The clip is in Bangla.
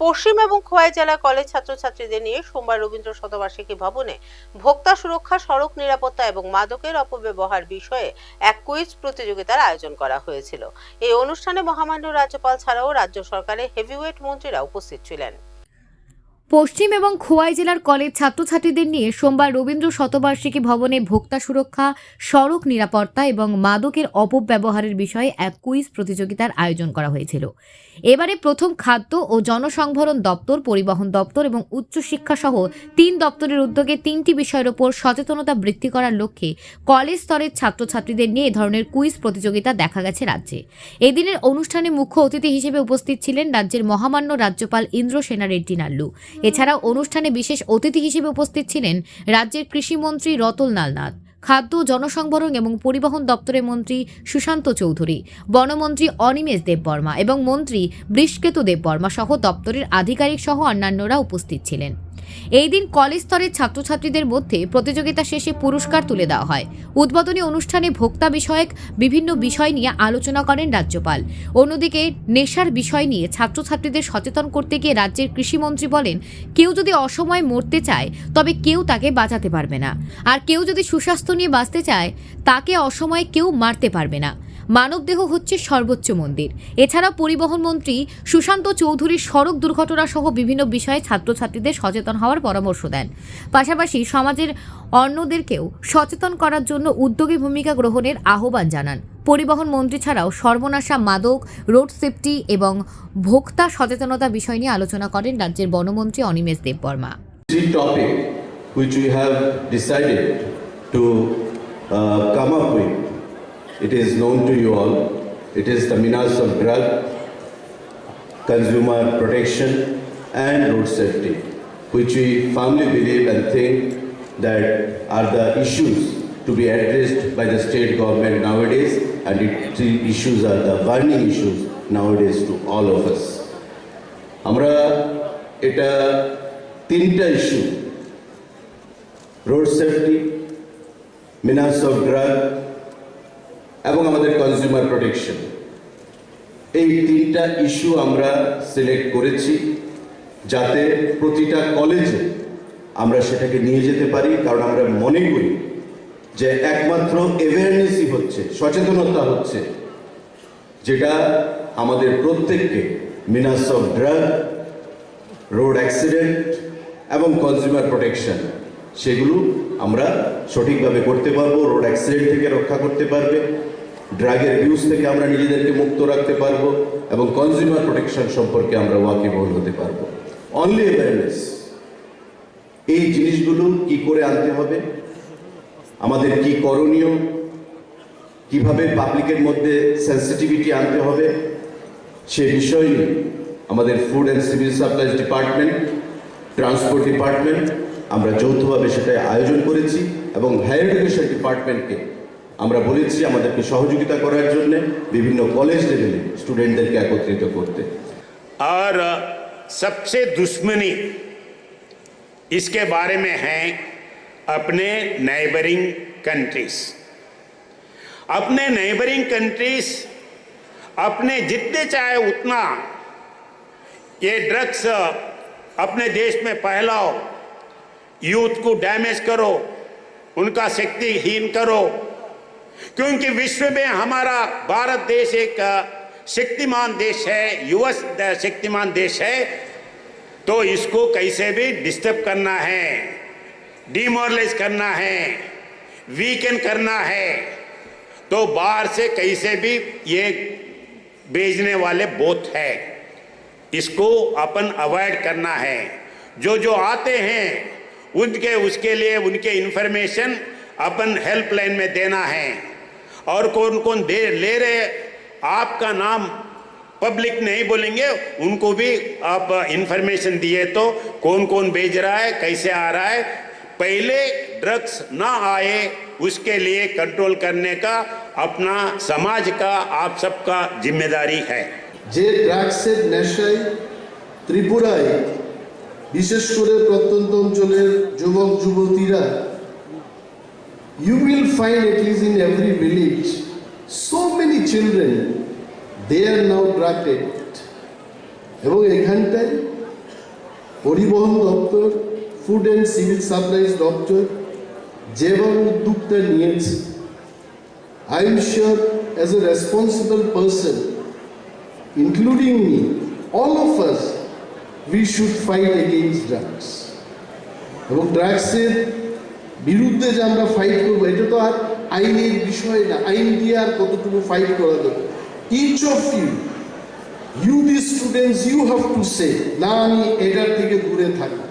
পশ্চিম এবং খোয়াই জেলা কলেজ ছাত্রছাত্রীদের নিয়ে সোমবার রবীন্দ্র শতবার্ষিকী ভবনে ভোক্তা সুরক্ষা, সড়ক নিরাপত্তা এবং মাদকের অপব্যবহার বিষয়ে এক কুইজ প্রতিযোগিতার আয়োজন করা হয়েছিল। এই অনুষ্ঠানে মহামান্য রাজ্যপাল ছাড়াও রাজ্য সরকারের হেভিওয়েট মন্ত্রীরা উপস্থিত ছিলেন। পশ্চিম এবং খোয়াই জেলার কলেজ ছাত্রছাত্রীদের নিয়ে সোমবার রবীন্দ্র শতবার্ষিকী ভবনে ভোক্তা সুরক্ষা, সড়ক নিরাপত্তা এবং মাদকের অপব্যবহারের বিষয়ে এক কুইজ প্রতিযোগিতার আয়োজন করা হয়েছিল। এবারে প্রথম খাদ্য ও জনসংভরণ দপ্তর, পরিবহন দপ্তর এবং উচ্চশিক্ষা সহ তিন দপ্তরের উদ্যোগে তিনটি বিষয়ের ওপর সচেতনতা বৃদ্ধি করার লক্ষ্যে কলেজ স্তরের ছাত্রছাত্রীদের নিয়ে এ ধরনের কুইজ প্রতিযোগিতা দেখা গেছে রাজ্যে। এদিনের অনুষ্ঠানে মুখ্য অতিথি হিসেবে উপস্থিত ছিলেন রাজ্যের মহামান্য রাজ্যপাল ইন্দ্র সেনা রেড্ডি নাল্লু। এছাড়াও অনুষ্ঠানে বিশেষ অতিথি হিসেবে উপস্থিত ছিলেন রাজ্যের কৃষিমন্ত্রী রতল নালনাথ খাদ্য, জনসংবরণ এবং পরিবহন দপ্তরের মন্ত্রী সুশান্ত চৌধুরী, বনমন্ত্রী অনিমেষ দেববর্মা এবং মন্ত্রী বৃষ্কেতু দেববর্মা সহ দপ্তরের আধিকারিক সহ অন্যান্যরা উপস্থিত ছিলেন। এই দিন কলেজ স্তরের ছাত্রছাত্রীদের মধ্যে প্রতিযোগিতা শেষে পুরস্কার তুলে দেওয়া হয়। উদ্বোধনী অনুষ্ঠানে ভোক্তা বিষয়ক বিভিন্ন বিষয় নিয়ে আলোচনা করেন রাজ্যপাল। অন্যদিকে নেশার বিষয় নিয়ে ছাত্রছাত্রীদের সচেতন করতে গিয়ে রাজ্যের কৃষিমন্ত্রী বলেন, কেউ যদি অসময়ে মরতে চায়, তবে কেউ তাকে বাঁচাতে পারবে না। আর কেউ যদি সুস্বাস্থ্য নিয়ে বাঁচতে চায়, তাকে অসময়ে কেউ মারতে পারবে না। মানবদেহ হচ্ছে সর্বোচ্চ মন্দির। এছাড়া পরিবহন মন্ত্রী সুশান্ত চৌধুরী সড়ক দুর্ঘটনা সহ বিভিন্ন বিষয়ে ছাত্রছাত্রীদের সচেতন হওয়ার পরামর্শ দেন। পাশাপাশি সমাজের অন্যদেরকেও সচেতন করার জন্য উদ্যোগী ভূমিকা গ্রহণের আহ্বান জানান। পরিবহন মন্ত্রী ছাড়াও সর্বনাশা মাদক রোড সেফটি এবং ভোক্তা সচেতনতা বিষয় নিয়ে আলোচনা করেন রাজ্যের বনমন্ত্রী Animesh Debbarma. Which we have decided to uh, come up with. It is known to you all. It is the menace of drug, consumer protection and road safety, which we firmly believe and think that are the issues to be addressed by the state government nowadays and it, the issues are the burning issues nowadays to all of us. আমরা এটা তিনটা issue road safety menace of drug এবং আমাদের কনজিউমার প্রোটেকশন এই তিনটা ইস্যু আমরা সিলেক্ট করেছি যাতে প্রতিটা কলেজে আমরা সেটাকে নিয়ে যেতে পারি, কারণ আমরা মনে করি যে একমাত্র অ্যাওয়ারনেসই হচ্ছে, সচেতনতা হচ্ছে, যেটা আমাদের প্রত্যেককে menace of drug road accident এবং কনজিউমার প্রোটেকশন সেগুলো আমরা সঠিকভাবে করতে পারব রোড অ্যাক্সিডেন্ট থেকে রক্ষা করতে পারবে। ড্রাগের ইউজ থেকে আমরা নিজেদেরকে মুক্ত রাখতে পারব এবং কনজিউমার প্রোটেকশন সম্পর্কে আমরা ওয়াকিবহল হতে পারব। অনলি অ্যাওয়ারনেস এই জিনিসগুলো কি করে আনতে হবে? আমাদের কি করণীয়? কীভাবে পাবলিকের মধ্যে সেন্সিটিভিটি আনতে হবে? সে বিষয় নিয়ে আমাদের food and civil supplies department transport department আমরা যৌথভাবে সেটা আয়োজন করেছি এবং হায়ার এডুকেশন ডিপার্টমেন্টকে আমরা বলেছি আমাদেরকে সহযোগিতা করার জন্য বিভিন্ন কলেজ লেভেলে স্টুডেন্টদেরকে একত্রিত করতে और सबसे दुश्मनी इसके बारे में है अपने नेबरिंग कंट्रीज अपने नेबरिंग कंट्रीज अपने जितने चाहे उतना ये ड्रग्स अपने देश में फैलाओ यूथ को डैमेज करो उनका शक्तिहीन करो क्योंकि विश्व में हमारा भारत देश एक शक्तिमान देश है, युवा शक्तिमान देश है तो इसको कैसे भी डिस्टर्ब करना है डिमोरलाइज करना है वीकेंड करना है तो बाहर से कैसे भी ये भेजने वाले बोथ है, इसको अपन अवॉइड करना है। जो जो आते हैं, उनके, उसके लिए उनके इंफॉर्मेशन अपन हेल्पलाइन में देना है। और कौन कौन दे ले रहे आपका नाम पब्लिक नहीं बोलेंगे उनको भी आप इंफॉर्मेशन दिए तो कौन कौन भेज रहा है कैसे आ रहा है पहले ड्रग्स ना आए उसके लिए कंट्रोल करने का अपना समाज का आप सबका जिम्मेदारी है যে ড্রাগসের নেশায় ত্রিপুরায় বিশেষ করে প্রত্যন্ত অঞ্চলের যুবক যুবতীরা you will find at least in every village so many children they are now drug এবং এখানটায় পরিবহন দপ্তর ফুড অ্যান্ড সিভিল সাপ্লাইজ দপ্তর যেভাবে উদ্যোগটা নিয়েছে I am sure as a responsible person including me all of us we should fight against drugs এবং ড্রাগসের বিরুদ্ধে যে আমরা ফাইট করব, এটা তো আর আইনের বিষয় না। আইন দিয়ে আর কতটুকু ফাইট করা যাবে? Each of you you the students you have to say না, আমি এটার থেকে দূরে থাকি